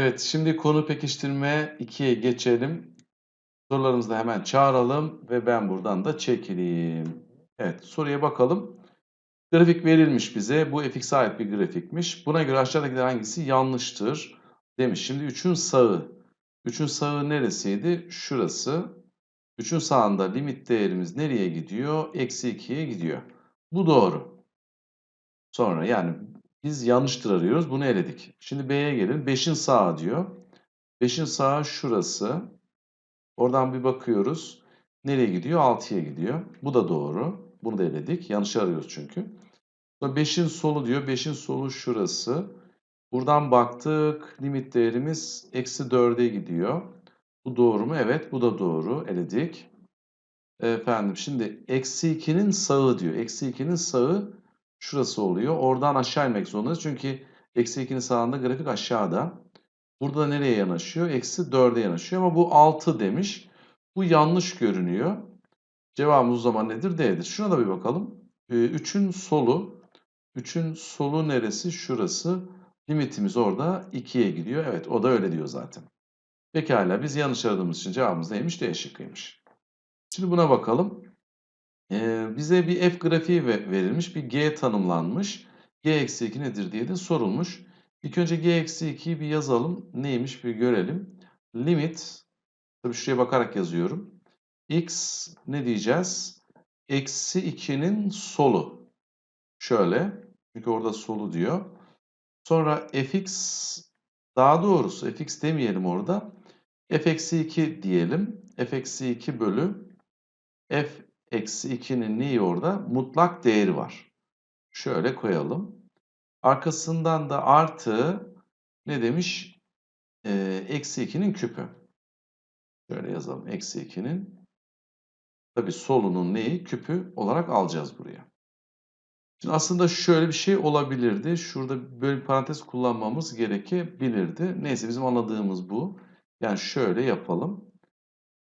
Evet, şimdi konu pekiştirme 2'ye geçelim. Sorularımızı da hemen çağıralım ve ben buradan da çekileyim. Evet, soruya bakalım. Grafik verilmiş bize. Bu fx'e ait bir grafikmiş. Buna göre aşağıdakiler hangisi yanlıştır demiş. Şimdi 3'ün sağı. 3'ün sağı neresiydi? Şurası. 3'ün sağında limit değerimiz nereye gidiyor? Eksi 2'ye gidiyor. Bu doğru. Sonra yani biz yanlıştır arıyoruz. Bunu eledik. Şimdi B'ye gelin. 5'in sağı diyor. 5'in sağı şurası. Oradan bir bakıyoruz. Nereye gidiyor? 6'ya gidiyor. Bu da doğru. Bunu da eledik. Yanlış arıyoruz çünkü. 5'in solu diyor. 5'in solu şurası. Buradan baktık. Limit değerimiz eksi 4'e gidiyor. Bu doğru mu? Evet. Bu da doğru. Eledik. Efendim şimdi eksi 2'nin sağı diyor. Eksi 2'nin sağı şurası oluyor. Oradan aşağı inmek zorundayız. Çünkü eksi 2'nin sağında grafik aşağıda. Burada nereye yanaşıyor? Eksi 4'e yanaşıyor ama bu 6 demiş. Bu yanlış görünüyor. Cevabımız o zaman nedir? D'dir. Şuna da bir bakalım. 3'ün solu. 3'ün solu neresi? Şurası. Limitimiz orada 2'ye gidiyor. Evet o da öyle diyor zaten. Pekala biz yanlış aradığımız için cevabımız neymiş? D şıkkıymış. Şimdi buna bakalım. Ee, bize bir f grafiği verilmiş. Bir g tanımlanmış. g eksi 2 nedir diye de sorulmuş. İlk önce g eksi 2'yi bir yazalım. Neymiş bir görelim. Limit. Tabii şuraya bakarak yazıyorum. x ne diyeceğiz? Eksi 2'nin solu. Şöyle. Çünkü orada solu diyor. Sonra fx daha doğrusu fx demeyelim orada. f eksi 2 diyelim. f eksi 2 bölü f eksi 2'nin neyi orada? Mutlak değeri var. Şöyle koyalım. Arkasından da artı ne demiş? Ee, eksi 2'nin küpü. Şöyle yazalım. Eksi 2'nin tabi solunun neyi? Küpü olarak alacağız buraya. Şimdi aslında şöyle bir şey olabilirdi. Şurada böyle bir parantez kullanmamız gerekebilirdi. Neyse bizim anladığımız bu. Yani şöyle yapalım.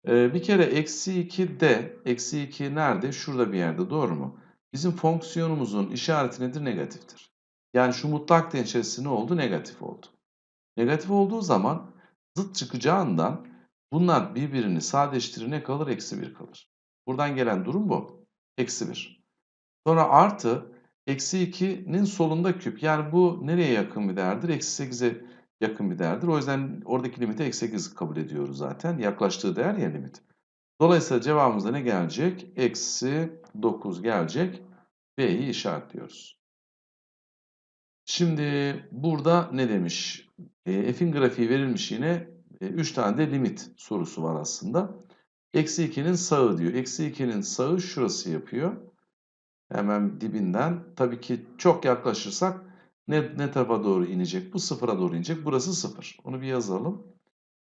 Ee, bir kere eksi 2 de, eksi 2 nerede? Şurada bir yerde doğru mu? Bizim fonksiyonumuzun işareti nedir? Negatiftir. Yani şu mutlak değer ne oldu? Negatif oldu. Negatif olduğu zaman zıt çıkacağından bunlar birbirini sadeleştirir ne kalır? Eksi 1 kalır. Buradan gelen durum bu. Eksi 1. Sonra artı eksi 2'nin solunda küp. Yani bu nereye yakın bir değerdir? Eksi 8'e yakın bir değerdir. O yüzden oradaki limiti eksi 8 kabul ediyoruz zaten. Yaklaştığı değer ya limit. Dolayısıyla cevabımızda ne gelecek? Eksi 9 gelecek. B'yi işaretliyoruz. Şimdi burada ne demiş? E, F'in grafiği verilmiş yine. 3 e, tane de limit sorusu var aslında. Eksi 2'nin sağı diyor. Eksi 2'nin sağı şurası yapıyor. Hemen dibinden. Tabii ki çok yaklaşırsak ne, ne tarafa doğru inecek? Bu sıfıra doğru inecek. Burası sıfır. Onu bir yazalım.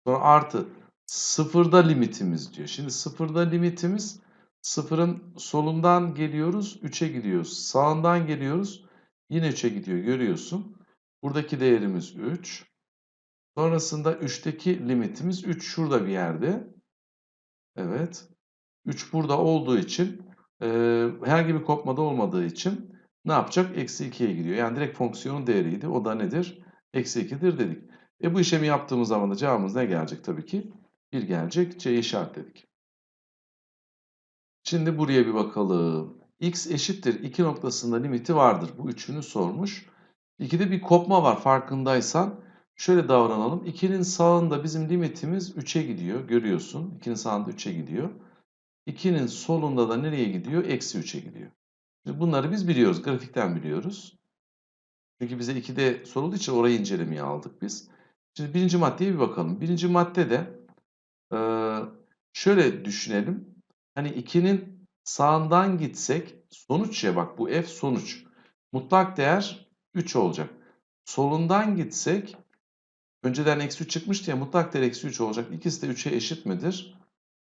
Sonra artı sıfırda limitimiz diyor. Şimdi sıfırda limitimiz sıfırın solundan geliyoruz 3'e gidiyoruz. Sağından geliyoruz yine 3'e gidiyor görüyorsun. Buradaki değerimiz 3. Sonrasında 3'teki limitimiz 3 şurada bir yerde. Evet. 3 burada olduğu için e, herhangi bir kopmada olmadığı için ne yapacak? Eksi 2'ye gidiyor. Yani direkt fonksiyonun değeriydi. O da nedir? Eksi 2'dir dedik. E bu işlemi yaptığımız zaman da cevabımız ne gelecek tabii ki? 1 gelecek. C işaretledik. Şimdi buraya bir bakalım. x eşittir 2 noktasında limiti vardır. Bu üçünü sormuş. 2'de bir kopma var farkındaysan. Şöyle davranalım. 2'nin sağında bizim limitimiz 3'e gidiyor. Görüyorsun. 2'nin sağında 3'e gidiyor. 2'nin solunda da nereye gidiyor? Eksi 3'e gidiyor. Bunları biz biliyoruz. Grafikten biliyoruz. Çünkü bize 2'de sorulduğu için orayı incelemeye aldık biz. Şimdi birinci maddeye bir bakalım. Birinci maddede şöyle düşünelim. Hani 2'nin sağından gitsek sonuç ya bak bu f sonuç. Mutlak değer 3 olacak. Solundan gitsek önceden eksi 3 çıkmıştı ya mutlak değer eksi 3 olacak. İkisi de 3'e eşit midir?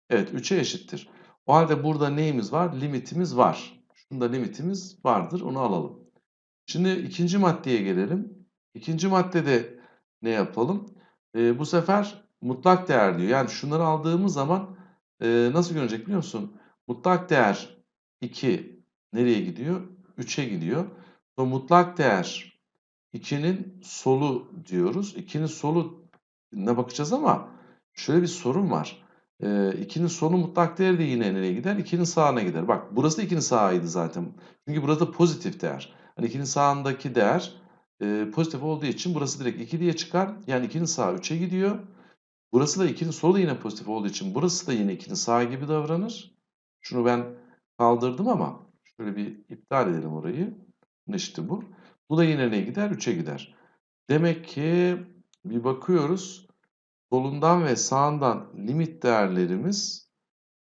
Evet 3'e eşittir. O halde burada neyimiz var? Limitimiz var. Şunda limitimiz vardır. Onu alalım. Şimdi ikinci maddeye gelelim. İkinci maddede ne yapalım? E, bu sefer mutlak değer diyor. Yani şunları aldığımız zaman e, nasıl görecek biliyor musun? Mutlak değer 2 nereye gidiyor? 3'e gidiyor. Sonra mutlak değer 2'nin solu diyoruz. 2'nin solu ne bakacağız ama şöyle bir sorun var. Ee, 2'nin sonu mutlak değeri de yine nereye gider? 2'nin sağına gider. Bak burası da 2'nin sağıydı zaten. Çünkü burada pozitif değer. Hani 2'nin sağındaki değer e, pozitif olduğu için burası direkt 2 diye çıkar. Yani 2'nin sağı 3'e gidiyor. Burası da 2'nin solu da yine pozitif olduğu için burası da yine 2'nin sağı gibi davranır. Şunu ben kaldırdım ama şöyle bir iptal edelim orayı. İşte bu. Bu da yine ne gider? 3'e gider. Demek ki bir bakıyoruz. Solundan ve sağından limit değerlerimiz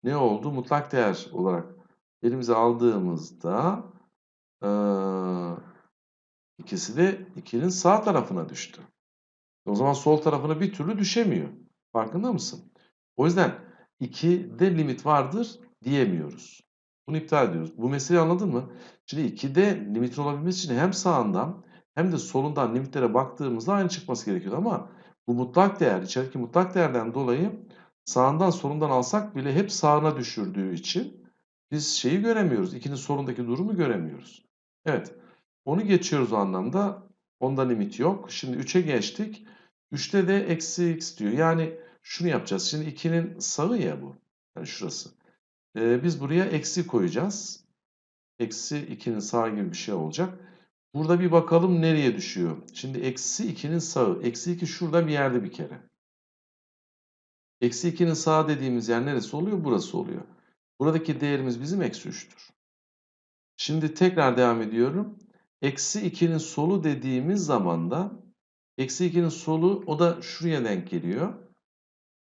ne oldu? Mutlak değer olarak elimize aldığımızda ee, ikisi de 2'nin sağ tarafına düştü. O zaman sol tarafına bir türlü düşemiyor. Farkında mısın? O yüzden 2'de limit vardır diyemiyoruz. Bunu iptal ediyoruz. Bu meseleyi anladın mı? Şimdi 2'de limitin olabilmesi için hem sağından hem de solundan limitlere baktığımızda aynı çıkması gerekiyor. Ama bu mutlak değer, içerideki mutlak değerden dolayı sağından solundan alsak bile hep sağına düşürdüğü için biz şeyi göremiyoruz. 2'nin solundaki durumu göremiyoruz. Evet. Onu geçiyoruz o anlamda. Onda limit yok. Şimdi 3'e geçtik. 3'te de eksi x diyor. Yani şunu yapacağız. Şimdi 2'nin sağı ya bu. Yani şurası. Ee, biz buraya eksi koyacağız. Eksi 2'nin sağı gibi bir şey olacak. Burada bir bakalım nereye düşüyor. Şimdi eksi 2'nin sağı. Eksi 2 şurada bir yerde bir kere. Eksi 2'nin sağı dediğimiz yer neresi oluyor? Burası oluyor. Buradaki değerimiz bizim eksi 3'tür. Şimdi tekrar devam ediyorum. Eksi 2'nin solu dediğimiz zaman da eksi 2'nin solu o da şuraya denk geliyor.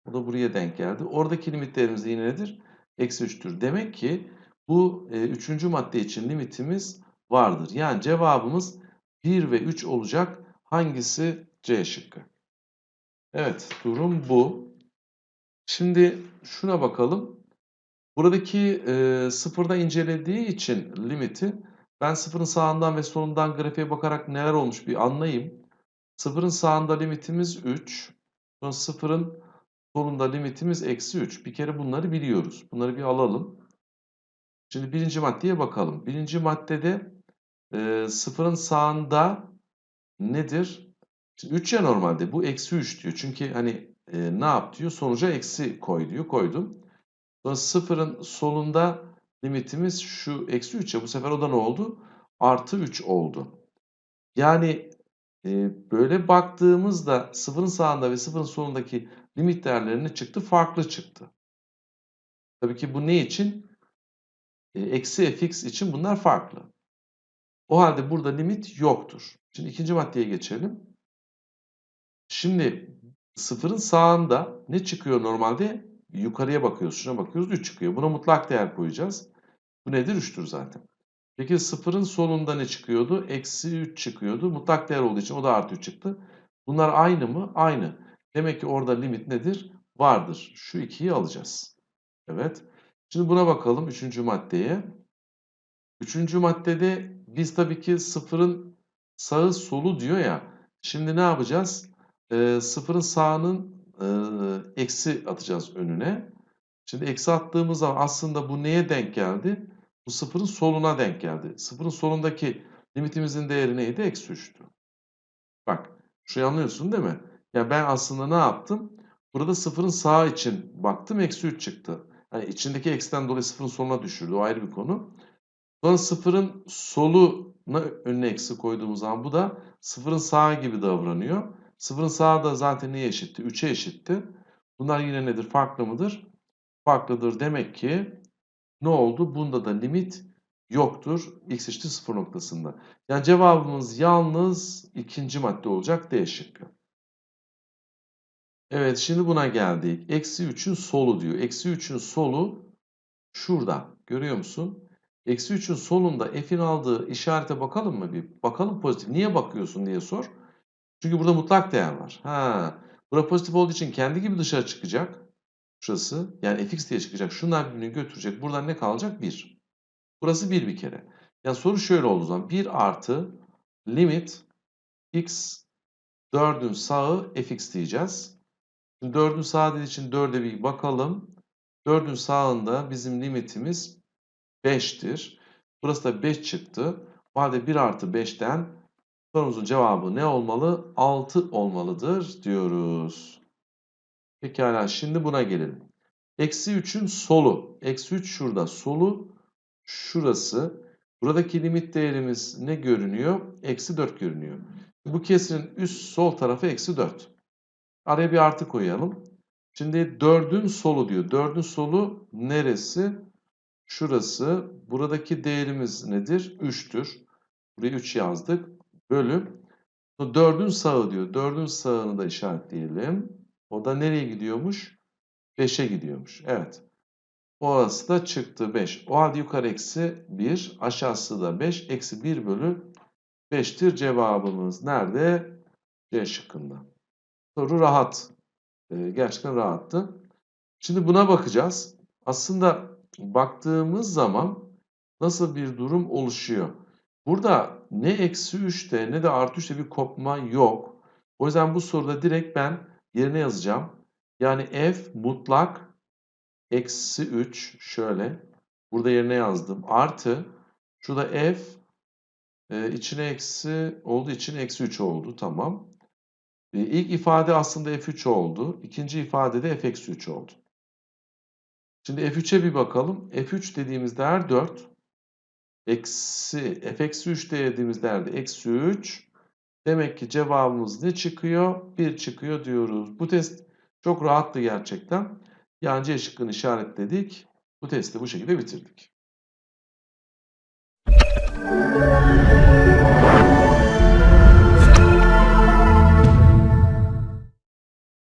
O da buraya denk geldi. Oradaki limitlerimiz yine nedir? Eksi 3'tür. Demek ki bu e, üçüncü madde için limitimiz vardır. Yani cevabımız 1 ve 3 olacak. Hangisi C şıkkı? Evet durum bu. Şimdi şuna bakalım. Buradaki e, sıfırda incelediği için limiti ben sıfırın sağından ve solundan grafiğe bakarak neler olmuş bir anlayayım. Sıfırın sağında limitimiz 3. Sonra sıfırın solunda limitimiz eksi 3. Bir kere bunları biliyoruz. Bunları bir alalım. Şimdi birinci maddeye bakalım. Birinci maddede e, sıfırın sağında nedir? Şimdi 3 ya normalde. Bu eksi 3 diyor. Çünkü hani e, ne yap diyor? Sonuca eksi koy diyor. Koydum. Sonra sıfırın solunda limitimiz şu eksi 3 ya. Bu sefer o da ne oldu? Artı 3 oldu. Yani e, böyle baktığımızda sıfırın sağında ve sıfırın solundaki limit değerlerine çıktı? Farklı çıktı. Tabii ki bu ne için? E, eksi fx için bunlar farklı. O halde burada limit yoktur. Şimdi ikinci maddeye geçelim. Şimdi sıfırın sağında ne çıkıyor normalde? Yukarıya bakıyoruz. Şuna bakıyoruz. 3 çıkıyor. Buna mutlak değer koyacağız. Bu nedir? 3'tür zaten. Peki sıfırın sonunda ne çıkıyordu? Eksi 3 çıkıyordu. Mutlak değer olduğu için o da artı 3 çıktı. Bunlar aynı mı? Aynı. Demek ki orada limit nedir? Vardır. Şu 2'yi alacağız. Evet. Şimdi buna bakalım. Üçüncü maddeye. Üçüncü maddede biz tabii ki sıfırın sağı solu diyor ya. Şimdi ne yapacağız? Ee, sıfırın sağının e, eksi atacağız önüne. Şimdi eksi attığımız zaman aslında bu neye denk geldi? Bu sıfırın soluna denk geldi. Sıfırın solundaki limitimizin değeri neydi? Eksi 3'tü. Bak şurayı anlıyorsun değil mi? Yani ben aslında ne yaptım? Burada sıfırın sağı için baktım eksi 3 çıktı. Yani içindeki eksiden dolayı sıfırın soluna düşürdü. O ayrı bir konu. Sonra sıfırın soluna önüne eksi koyduğumuz zaman bu da sıfırın sağı gibi davranıyor. Sıfırın sağı da zaten neye eşitti? 3'e eşitti. Bunlar yine nedir? Farklı mıdır? Farklıdır. Demek ki ne oldu? Bunda da limit yoktur. X eşittir 0 noktasında. Yani cevabımız yalnız ikinci madde olacak. D şıkkı. Evet şimdi buna geldik. Eksi 3'ün solu diyor. Eksi 3'ün solu şurada. Görüyor musun? Eksi 3'ün solunda f'in aldığı işarete bakalım mı bir? Bakalım pozitif. Niye bakıyorsun diye sor. Çünkü burada mutlak değer var. Ha, burada pozitif olduğu için kendi gibi dışarı çıkacak. Şurası. Yani fx diye çıkacak. Şunlar birbirini götürecek. Buradan ne kalacak? 1. Burası 1 bir kere. Yani soru şöyle olduğu zaman 1 artı limit x 4'ün sağı fx diyeceğiz. Şimdi 4'ün sağı dediği için 4'e bir bakalım. 4'ün sağında bizim limitimiz 5'tir. Burası da 5 çıktı. O halde 1 artı 5'ten sorumuzun cevabı ne olmalı? 6 olmalıdır diyoruz. Pekala şimdi buna gelelim. Eksi 3'ün solu. Eksi 3 şurada. Solu şurası. Buradaki limit değerimiz ne görünüyor? Eksi 4 görünüyor. Bu kesrin üst sol tarafı eksi 4. Araya bir artı koyalım. Şimdi 4'ün solu diyor. 4'ün solu neresi? Şurası. Buradaki değerimiz nedir? 3'tür. Buraya 3 yazdık. Bölü. 4'ün sağı diyor. 4'ün sağını da işaretleyelim. O da nereye gidiyormuş? 5'e gidiyormuş. Evet. Orası da çıktı 5. O halde yukarı eksi 1. Aşağısı da 5. Eksi 1 bölü 5'tir cevabımız. Nerede? C şıkkında. Soru rahat. Ee, gerçekten rahattı. Şimdi buna bakacağız. Aslında baktığımız zaman nasıl bir durum oluşuyor? Burada ne eksi 3'te ne de artı 3'te bir kopma yok. O yüzden bu soruda direkt ben yerine yazacağım. Yani f mutlak eksi 3 şöyle. Burada yerine yazdım. Artı şurada f e, içine eksi olduğu için eksi 3 oldu. Tamam. E, ilk ifade aslında f3 oldu. İkinci ifade de f eksi 3 oldu. Şimdi f3'e bir bakalım. f3 dediğimiz değer 4. Eksi f eksi 3 dediğimiz değer de eksi 3. Demek ki cevabımız ne çıkıyor? 1 çıkıyor diyoruz. Bu test çok rahattı gerçekten. Yani C şıkkını işaretledik. Bu testi bu şekilde bitirdik.